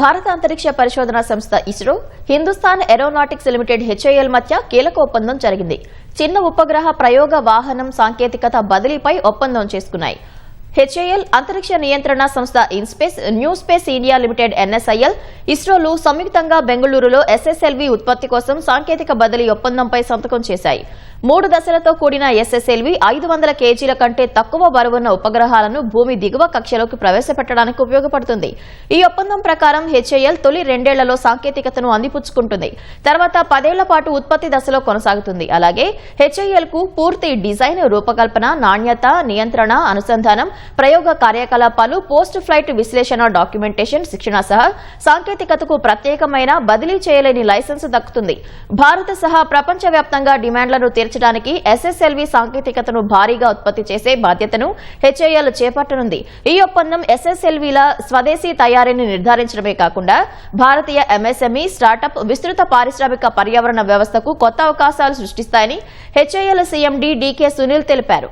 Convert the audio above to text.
భారత అంతరిక్ష పరిశోధన సంస్థ ISRO Hindustan Aeronautics Limited HAL మధ్య కీలక ఒప్పందం జరిగింది. చిన్న ఉపగ్రహ ప్రయోగ వాహనం సాంకేతికత బదిలీపై ఒప్పందం చేసుకున్నాయి. హెచ్ఏఎల్ అంతరిక్ష నియంత్రణ సంస్థ IN SPACe New Space India Limited NSIL ఇస్రోలు సంయుక్తంగా బెంగళూరులో ఎస్ఎస్ఎల్వి ఉత్పత్తి కోసం సాంకేతిక బదిలీ ఒప్పందంపై సంతకం చేశాయి. మూడు దశలతో కూడిన ఎస్ఎస్ఎల్వి ఐదు వందల కేజీల కంటే తక్కువ బరువున్న ఉపగ్రహాలను భూమి దిగువ కక్షలోకి ప్రవేశపెట్టడానికి ఉపయోగపడుతుంది. ఈ ఒప్పందం ప్రకారం హెచ్ఏఎల్ తొలి రెండేళ్ళలో సాంకేతికతను అందిపుచ్చుకుంటుంది. తర్వాత పదేళ్ళ పాటు ఉత్పత్తి దశలో కొనసాగుతుంది. అలాగే హెచ్ఐఎల్కు పూర్తి డిజైన్ రూపకల్పన నాణ్యత నియంత్రణ అనుసంధానం ప్రయోగ కార్యకలాపాలు పోస్ట్ ఫ్లైట్ విశ్లేషణ డాక్యుమెంటేషన్ శిక్షణ సహా సాంకేతికతకు ప్రత్యేకమైన బదిలీ చేయలేని లైసెన్స్ దక్కుతుంది. భారత సహా ప్రపంచవ్యాప్తంగా డిమాండ్లను తీర్చడానికి ఎస్ఎస్ఎల్వి సాంకేతికతను భారీగా ఉత్పత్తి చేసే బాధ్యతను హెచ్ఐఎల్ చేపట్టనుంది. ఈ ఒప్పందం ఎస్ఎస్ఎల్వీల స్వదేశీ తయారీని నిర్ధారించడమే కాకుండా భారతీయ ఎంఎస్ఎంఈ స్టార్టప్ విస్తృత పారిశ్రామిక పర్యావరణ వ్యవస్థకు కొత్త అవకాశాలు సృష్టిస్తాయని హెచ్ఐఎల్ సీఎండీ డీకే సునీల్ తెలిపారు.